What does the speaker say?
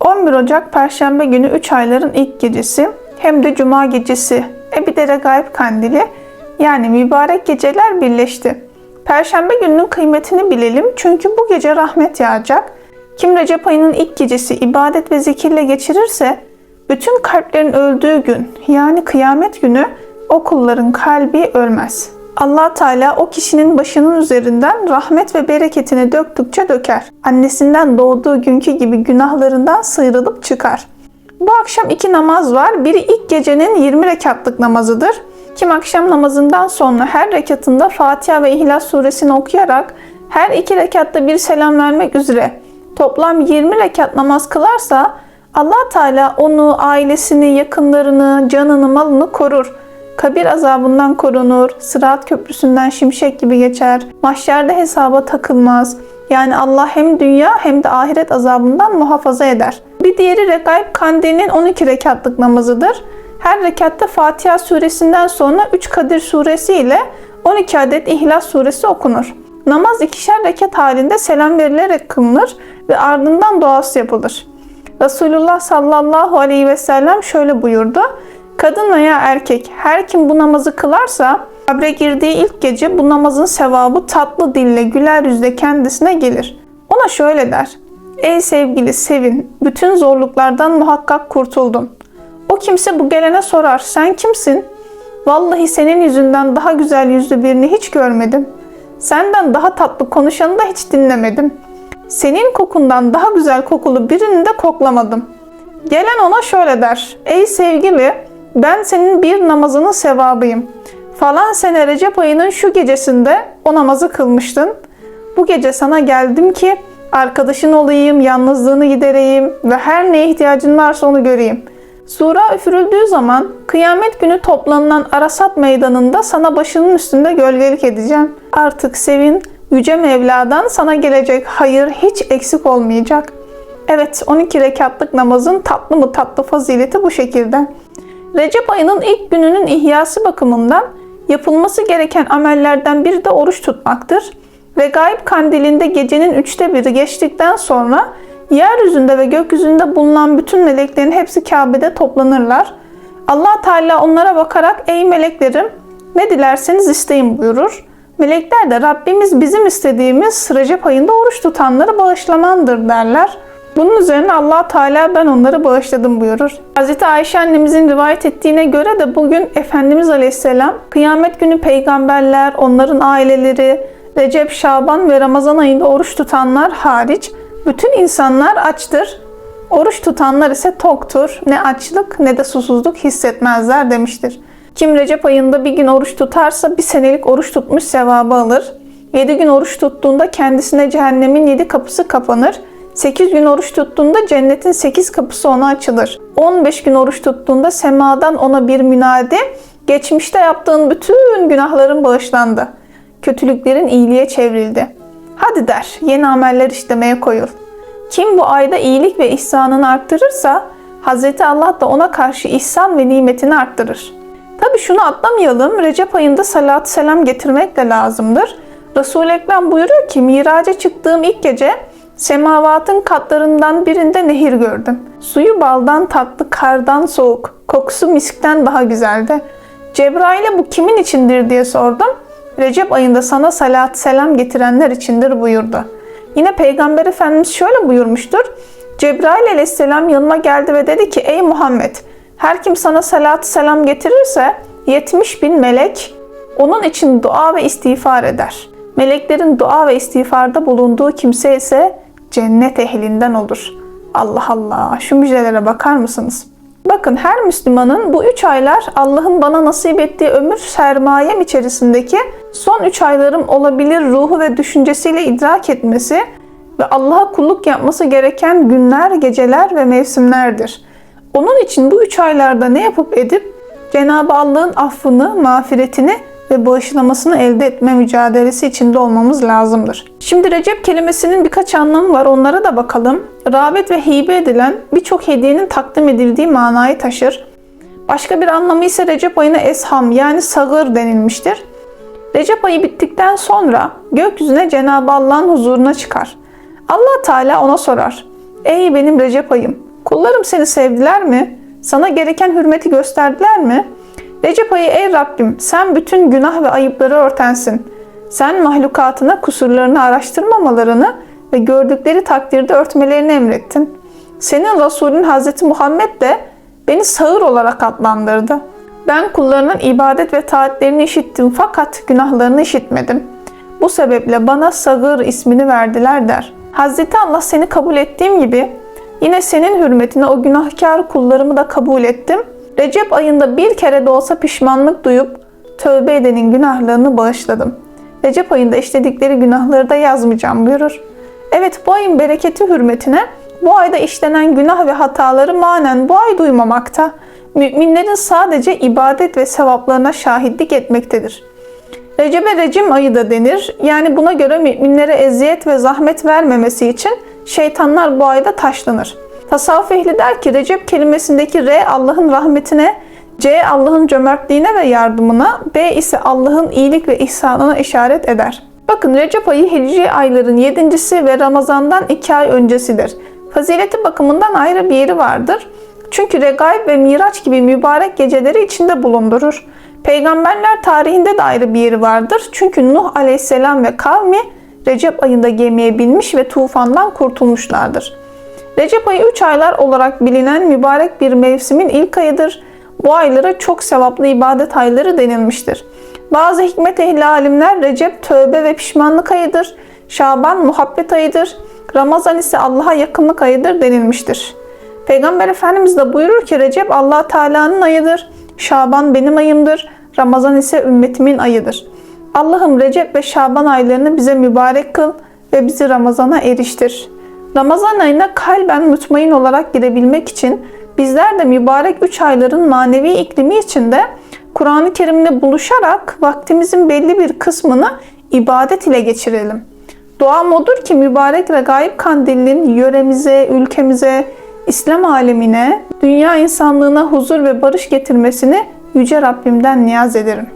11 Ocak Perşembe günü 3 ayların ilk gecesi hem de Cuma gecesi e bir de Regaib Kandili yani mübarek geceler birleşti. Perşembe gününün kıymetini bilelim çünkü bu gece rahmet yağacak. Kim Recep ayının ilk gecesi ibadet ve zikirle geçirirse bütün kalplerin öldüğü gün yani kıyamet günü o kulların kalbi ölmez. Allah Teala o kişinin başının üzerinden rahmet ve bereketini döktükçe döker. Annesinden doğduğu günkü gibi günahlarından sıyrılıp çıkar. Bu akşam iki namaz var. Biri ilk gecenin 20 rekatlık namazıdır. Kim akşam namazından sonra her rekatında Fatiha ve İhlas suresini okuyarak her iki rekatta bir selam vermek üzere toplam 20 rekat namaz kılarsa allah Teala onu, ailesini, yakınlarını, canını, malını korur. Kabir azabından korunur, sırat köprüsünden şimşek gibi geçer, mahşerde hesaba takılmaz. Yani Allah hem dünya hem de ahiret azabından muhafaza eder. Bir diğeri Regaib Kandil'in 12 rekatlık namazıdır. Her rekatta Fatiha suresinden sonra 3 Kadir suresi ile 12 adet İhlas suresi okunur. Namaz ikişer rekat halinde selam verilerek kılınır ve ardından duası yapılır. Resulullah sallallahu aleyhi ve sellem şöyle buyurdu. Kadın veya erkek her kim bu namazı kılarsa kabre girdiği ilk gece bu namazın sevabı tatlı dille güler yüzle kendisine gelir. Ona şöyle der. Ey sevgili Sevin, bütün zorluklardan muhakkak kurtuldun. O kimse bu gelene sorar, sen kimsin? Vallahi senin yüzünden daha güzel yüzlü birini hiç görmedim. Senden daha tatlı konuşanı da hiç dinlemedim. Senin kokundan daha güzel kokulu birini de koklamadım. Gelen ona şöyle der. Ey sevgili, ben senin bir namazının sevabıyım. Falan sene Recep ayının şu gecesinde o namazı kılmıştın. Bu gece sana geldim ki arkadaşın olayım, yalnızlığını gidereyim ve her neye ihtiyacın varsa onu göreyim. Sura üfürüldüğü zaman kıyamet günü toplanılan Arasat meydanında sana başının üstünde gölgelik edeceğim. Artık sevin, Yüce Mevla'dan sana gelecek hayır hiç eksik olmayacak. Evet 12 rekatlık namazın tatlı mı tatlı fazileti bu şekilde. Recep ayının ilk gününün ihyası bakımından yapılması gereken amellerden biri de oruç tutmaktır. Regaib kandilinde gecenin üçte biri geçtikten sonra yeryüzünde ve gökyüzünde bulunan bütün meleklerin hepsi Kabe'de toplanırlar. allah Teala onlara bakarak ey meleklerim ne dilerseniz isteyin buyurur. Melekler de Rabbimiz bizim istediğimiz Recep ayında oruç tutanları bağışlamandır derler. Bunun üzerine allah Teala ben onları bağışladım buyurur. Hz. Ayşe annemizin rivayet ettiğine göre de bugün Efendimiz Aleyhisselam kıyamet günü peygamberler, onların aileleri, Recep, Şaban ve Ramazan ayında oruç tutanlar hariç bütün insanlar açtır. Oruç tutanlar ise toktur. Ne açlık ne de susuzluk hissetmezler demiştir. Kim Recep ayında bir gün oruç tutarsa bir senelik oruç tutmuş sevabı alır. 7 gün oruç tuttuğunda kendisine cehennemin 7 kapısı kapanır. 8 gün oruç tuttuğunda cennetin 8 kapısı ona açılır. 15 gün oruç tuttuğunda semadan ona bir münade, geçmişte yaptığın bütün günahların bağışlandı. Kötülüklerin iyiliğe çevrildi. Hadi der, yeni ameller işlemeye koyul. Kim bu ayda iyilik ve ihsanını arttırırsa, Hz. Allah da ona karşı ihsan ve nimetini arttırır. Tabi şunu atlamayalım, Recep ayında salat selam getirmek de lazımdır. Resul-i Ekrem buyuruyor ki, miraca çıktığım ilk gece Semavatın katlarından birinde nehir gördüm. Suyu baldan tatlı, kardan soğuk, kokusu miskten daha güzeldi. Cebrail'e bu kimin içindir diye sordum. Recep ayında sana salat selam getirenler içindir buyurdu. Yine Peygamber Efendimiz şöyle buyurmuştur. Cebrail aleyhisselam yanıma geldi ve dedi ki ey Muhammed her kim sana salat selam getirirse 70 bin melek onun için dua ve istiğfar eder. Meleklerin dua ve istiğfarda bulunduğu kimse ise cennet ehlinden olur. Allah Allah şu müjdelere bakar mısınız? Bakın her Müslümanın bu üç aylar Allah'ın bana nasip ettiği ömür sermayem içerisindeki son üç aylarım olabilir ruhu ve düşüncesiyle idrak etmesi ve Allah'a kulluk yapması gereken günler, geceler ve mevsimlerdir. Onun için bu üç aylarda ne yapıp edip Cenab-ı Allah'ın affını, mağfiretini ve bağışlamasını elde etme mücadelesi içinde olmamız lazımdır. Şimdi Recep kelimesinin birkaç anlamı var. Onlara da bakalım. Rağbet ve hibe edilen birçok hediyenin takdim edildiği manayı taşır. Başka bir anlamı ise Recep ayına esham yani sağır denilmiştir. Recep ayı bittikten sonra gökyüzüne Cenab-ı Allah'ın huzuruna çıkar. Allah Teala ona sorar. Ey benim Recep ayım Kullarım seni sevdiler mi? Sana gereken hürmeti gösterdiler mi? Recep ayı ey Rabbim sen bütün günah ve ayıpları örtensin. Sen mahlukatına kusurlarını araştırmamalarını ve gördükleri takdirde örtmelerini emrettin. Senin Resulün Hazreti Muhammed de beni sağır olarak adlandırdı. Ben kullarının ibadet ve taatlerini işittim fakat günahlarını işitmedim. Bu sebeple bana sağır ismini verdiler der. Hazreti Allah seni kabul ettiğim gibi yine senin hürmetine o günahkar kullarımı da kabul ettim. Recep ayında bir kere de olsa pişmanlık duyup tövbe edenin günahlarını bağışladım. Recep ayında işledikleri günahları da yazmayacağım buyurur. Evet bu ayın bereketi hürmetine bu ayda işlenen günah ve hataları manen bu ay duymamakta. Müminlerin sadece ibadet ve sevaplarına şahitlik etmektedir. Recep'e recim ayı da denir. Yani buna göre müminlere eziyet ve zahmet vermemesi için şeytanlar bu ayda taşlanır. Tasavvuf ehli der ki Recep kelimesindeki R Allah'ın rahmetine, C Allah'ın cömertliğine ve yardımına, B ise Allah'ın iyilik ve ihsanına işaret eder. Bakın Recep ayı Hicri ayların yedincisi ve Ramazan'dan iki ay öncesidir. Fazileti bakımından ayrı bir yeri vardır. Çünkü regaib ve miraç gibi mübarek geceleri içinde bulundurur. Peygamberler tarihinde de ayrı bir yeri vardır. Çünkü Nuh aleyhisselam ve kavmi Recep ayında gemiye binmiş ve tufandan kurtulmuşlardır. Recep ayı 3 aylar olarak bilinen mübarek bir mevsimin ilk ayıdır. Bu aylara çok sevaplı ibadet ayları denilmiştir. Bazı hikmet ehli alimler Recep tövbe ve pişmanlık ayıdır. Şaban muhabbet ayıdır. Ramazan ise Allah'a yakınlık ayıdır denilmiştir. Peygamber Efendimiz de buyurur ki Recep allah Teala'nın ayıdır. Şaban benim ayımdır. Ramazan ise ümmetimin ayıdır. Allah'ım Recep ve Şaban aylarını bize mübarek kıl ve bizi Ramazan'a eriştir. Ramazan ayına kalben mutmain olarak girebilmek için bizler de mübarek 3 ayların manevi iklimi içinde Kur'an-ı Kerim'le buluşarak vaktimizin belli bir kısmını ibadet ile geçirelim. Duam odur ki mübarek ve gayb kandilinin yöremize, ülkemize, İslam alemine, dünya insanlığına huzur ve barış getirmesini Yüce Rabbimden niyaz ederim.